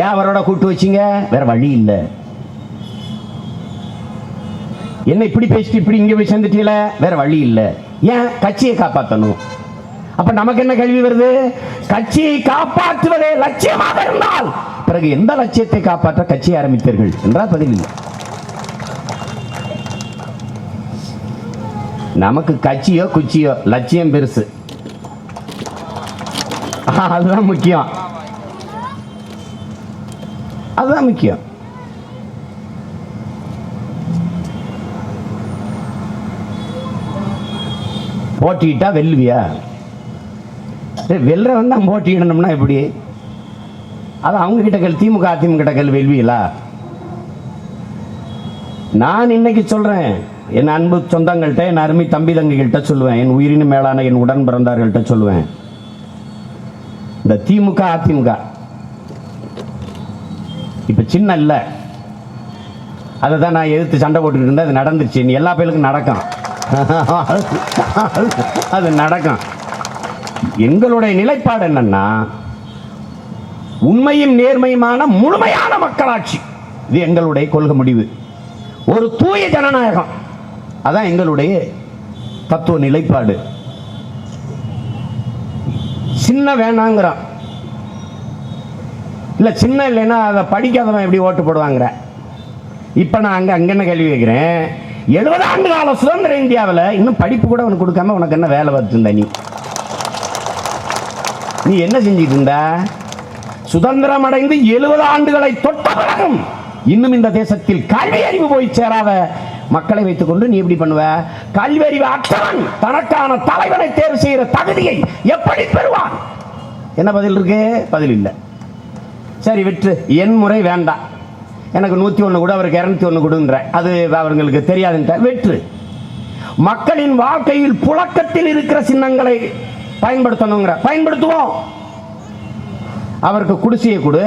ஏன் அவரோட கூட்டு வச்சீங்க? வேற வழி இல்லை. என்ன இப்படி பேசிட்டு இப்படி இங்க போய் சேர்ந்துட்டீங்கள? வேற வழி இல்லை. ஏன் கட்சியை காப்பாற்றணும் அப்ப நமக்கு என்ன கேள்வி வருது? கட்சியை காப்பாற்றுவதே லட்சியமாக இருந்தால் பிறகு எந்த லட்சியத்தை காப்பாற்ற கட்சியை ஆரம்பித்தீர்கள் என்றால் பதில் இல்லை. நமக்கு கட்சியோ குச்சியோ லட்சியம் பெருசு. அதுதான் முக்கியம். அதுதான் முக்கியம். போட்டியிட்டா வெல்லுவியா? வெல்றவன் தான் போட்டியிடணும்னா எப்படி? அது அவங்க கிட்ட கேள் திமுக அதிமுக கிட்ட கல் வெல்வியலா நான் இன்னைக்கு சொல்றேன் என் அன்பு சொந்தங்கள்கிட்ட என் அருமை தம்பி தங்கிகள்கிட்ட சொல்லுவேன் என் உயிரின் மேலான என் உடன் பிறந்தார்கள்ட்ட சொல்லுவேன். இந்த திமுக அதிமுக இப்போ சின்ன இல்லை. அதை தான் நான் எதிர்த்து சண்டை போட்டுக்கிட்டு இருந்தேன். அது நடந்துருச்சு. நீ எல்லா பேருக்கும் நடக்கும். அது நடக்கும். எங்களுடைய நிலைப்பாடு என்னன்னா உண்மையும் நேர்மையுமான முழுமையான மக்களாட்சி. இது எங்களுடைய கொள்கை முடிவு. ஒரு தூய ஜனநாயகம். அதான் எங்களுடைய தத்துவ நிலைப்பாடு. சின்ன வேணாங்கிறான். இல்ல சின்ன இல்லைன்னா அதை படிக்காதவன் எப்படி ஓட்டு போடுவாங்கிற? இப்ப நான் அங்க அங்க என்ன கேள்வி வைக்கிறேன் எழுபது ஆண்டு கால சுதந்திர இந்தியாவில் இன்னும் படிப்பு கூட உனக்கு கொடுக்காம உனக்கு என்ன வேலை பார்த்துட்டு நீ? நீ என்ன செஞ்சிட்டு இருந்த? சுதந்திரம் அடைந்து எழுபது ஆண்டுகளை தொட்ட பிறகும் இன்னும் இந்த தேசத்தில் கல்வி அறிவு போய் சேராத மக்களை வைத்துக்கொண்டு நீ எப்படி பண்ணுவ? கல்வி அறிவு அற்றவன் தனக்கான தலைவனை தேர்வு செய்கிற தகுதியை எப்படி பெறுவான்? என்ன பதில் இருக்கு? பதில் இல்லை. சரி விட்டு என் முறை வேண்டாம் எனக்கு நூற்றி ஒன்று கூட அவருக்கு இரநூத்தி ஒன்று கொடுன்ற. அது அவர்களுக்கு தெரியாதுன்ற வெற்று. மக்களின் வாழ்க்கையில் புழக்கத்தில் இருக்கிற சின்னங்களை பயன்படுத்தணுங்கிற. பயன்படுத்துவோம். அவருக்கு குடிசையை கொடு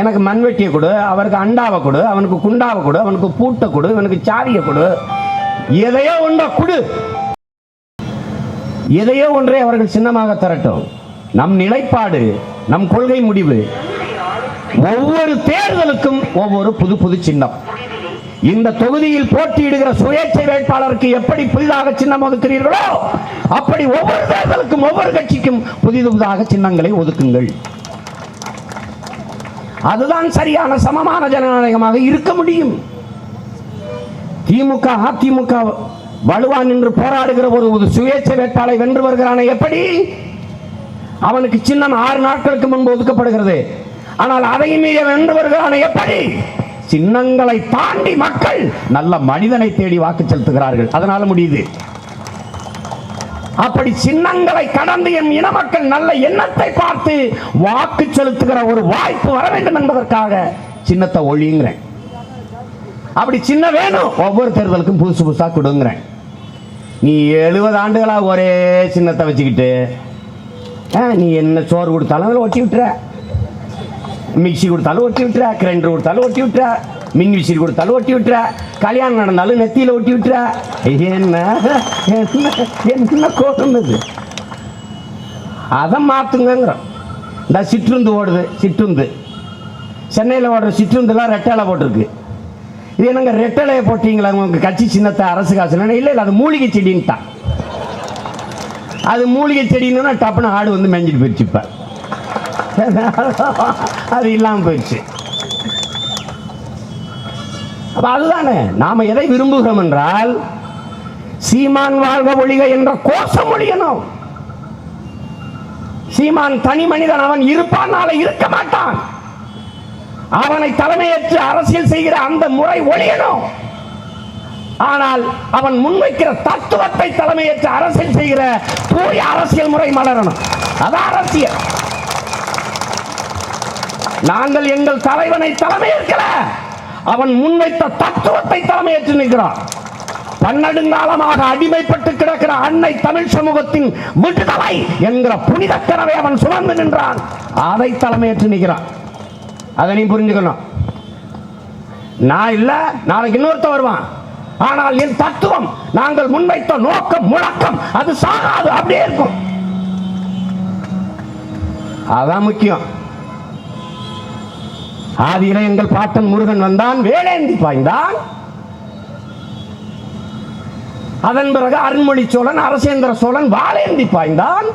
எனக்கு மண்வெட்டியை கொடு அவருக்கு அண்டாவை கொடு அவனுக்கு குண்டாவை கொடு அவனுக்கு பூட்டை கொடு இவனுக்கு சாவியை கொடு. எதையோ ஒன்றை கொடு. எதையோ ஒன்றை அவர்கள் சின்னமாக தரட்டும். நம் நிலைப்பாடு நம் கொள்கை முடிவு ஒவ்வொரு தேர்தலுக்கும் ஒவ்வொரு புது புது சின்னம். இந்த தொகுதியில் போட்டியிடுகிற சுயேட்சை வேட்பாளருக்கு எப்படி புதிதாக சின்னம் ஒதுக்கிறீர்களோ அப்படி ஒவ்வொரு தேர்தலுக்கும் ஒவ்வொரு கட்சிக்கும் புதிது புதிதாக சின்னங்களை ஒதுக்குங்கள். அதுதான் சரியான சமமான ஜனநாயகமாக இருக்க முடியும். திமுக அதிமுக வலுவான் என்று போராடுகிற ஒரு ஒரு சுயேட்சை வேட்பாளரை வென்று வருகிறானே எப்படி? அவனுக்கு சின்னம் ஆறு நாட்களுக்கு முன்பு ஒதுக்கப்படுகிறது. ஆனால் அதையும் மீறி வென்று எப்படி? சின்னங்களை தாண்டி மக்கள் நல்ல மனிதனை தேடி வாக்கு செலுத்துகிறார்கள். அதனால முடியுது. அப்படி சின்னங்களை கடந்து என் இன மக்கள் நல்ல எண்ணத்தை பார்த்து வாக்கு செலுத்துகிற ஒரு வாய்ப்பு வர வேண்டும் என்பதற்காக சின்னத்தை ஒழியுங்கிறேன் அப்படி சின்ன வேணும். ஒவ்வொரு தேர்தலுக்கும் புதுசு புதுசாக கொடுங்கிறேன். நீ எழுபது ஆண்டுகளாக ஒரே சின்னத்தை வச்சுக்கிட்டு நீ என்ன சோறு கொடுத்தாலும் அதில் ஒட்டி விட்டுற. மிக்சி கொடுத்தாலும் ஒட்டி விட்டுற கிரைண்டர் கொடுத்தாலும் ஒட்டி விட்டுற மின் விசிறி கொடுத்தாலும் ஒட்டி விட்டுற கல்யாணம் நடந்தாலும் நெத்தியில் ஒட்டி விட்டுற. என்ன? என்ன? என்ன இது? அதை மாற்றுங்கிறோம் இந்த சிற்றுந்து ஓடுது சிற்றுந்து. சென்னையில் ஓடுற சிற்றுந்துலாம் ரெட்டலை போட்டிருக்கு. இது என்னங்க ரெட்டலையை போட்டீங்களா? உங்களுக்கு கட்சி சின்னத்தை அரசு காசு இல்லை இல்லை அது மூலிகை செடின்ட்டான். அது மூலிகை செடின்னா டப்புன்னு ஆடு வந்து மேஞ்சிட்டு போயிடுச்சுப்பேன் அது இல்லாமல் போயிடுச்சு. அப்போ அதுதானே நாம எதை விரும்புகிறோம் என்றால் சீமான் வாழ்க ஒழிக என்ற கோஷம் ஒழியணும். சீமான் தனி மனிதன் அவன் இருப்பான் இருக்க மாட்டான். அவனை தலைமையேற்று அரசியல் செய்கிற அந்த முறை ஒழியணும். ஆனால் அவன் முன்வைக்கிற தத்துவத்தை தலைமையேற்று அரசியல் செய்கிற தூய அரசியல் முறை மலரணும். அதான் அரசியல். நாங்கள் எங்கள் தலைவனை தலைமையேற்கல. அவன் முன்வைத்த தத்துவத்தை தலைமையேற்று நிற்கிறான். பன்னெடுங்காலமாக அடிமைப்பட்டு கிடக்கிற அன்னை தமிழ் சமூகத்தின் விடுதலை என்கிற புனித கனவை அவன் சுமந்து நின்றான். அதை தலைமையேற்று நிற்கிறான். அதை நீ புரிஞ்சுக்கணும். நான் இல்ல நாளைக்கு இன்னொருத்த வருவான். ஆனால் என் தத்துவம் நாங்கள் முன்வைத்த நோக்கம் முழக்கம் அது சாகாது அப்படியே இருக்கும். அதான் முக்கியம். ஆதியிலே எங்கள் பாட்டன் முருகன் வந்தான் வேலேந்தி பாய்ந்தான். அதன் பிறகு அருண்மொழி சோழன் அரசேந்திர சோழன் வாலேந்தி பாய்ந்தான்.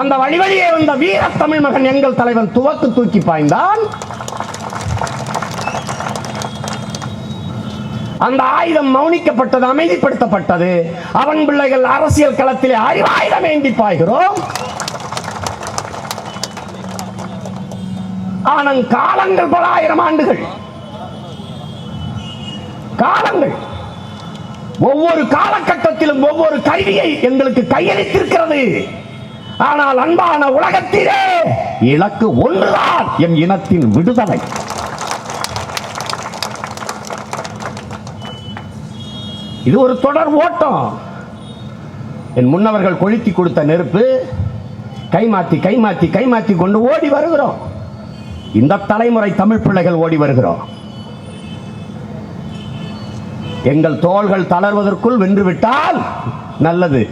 அந்த வழி வழியே வந்த வீர தமிழ் மகன் எங்கள் தலைவன் துவக்கு தூக்கி பாய்ந்தான். அந்த ஆயுதம் மௌனிக்கப்பட்டது அமைதிப்படுத்தப்பட்டது. அவன் பிள்ளைகள் அரசியல் களத்திலே அறிவாயுதம் ஏந்தி பாய்கிறோம். ஆனால் காலங்கள் பல ஆயிரம் ஆண்டுகள். காலங்கள். ஒவ்வொரு காலகட்டத்திலும் ஒவ்வொரு கருவியை எங்களுக்கு கையளித்திருக்கிறது. ஆனால் அன்பான உலகத்திலே இலக்கு ஒன்றுதான் என் இனத்தின் விடுதலை. இது ஒரு தொடர் ஓட்டம். என் முன்னவர்கள் கொளுத்தி கொடுத்த நெருப்பு கைமாத்தி கைமாத்தி கைமாத்தி கொண்டு ஓடி வருகிறோம். இந்த தலைமுறை தமிழ் பிள்ளைகள் ஓடி வருகிறோம். எங்கள் தோள்கள் தளர்வதற்குள் வென்றுவிட்டால் நல்லது.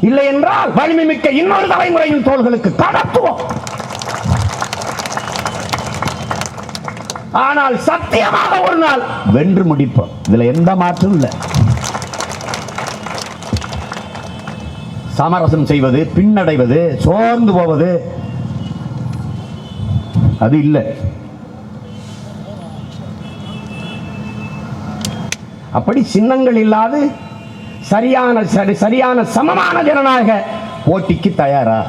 இல்லை என்றால் வலிமை மிக்க இன்னொரு தலைமுறையின் தோள்களுக்கு கடத்துவோம். ஆனால் சத்தியமாக ஒரு நாள் வென்று முடிப்போம். இதுல எந்த மாற்றம் இல்லை. சமரசம் செய்வது பின்னடைவது சோர்ந்து போவது அது இல்லை. அப்படி சின்னங்கள் இல்லாது சரியான சரியான சமமான ஜனநாயக போட்டிக்கு தயாரா?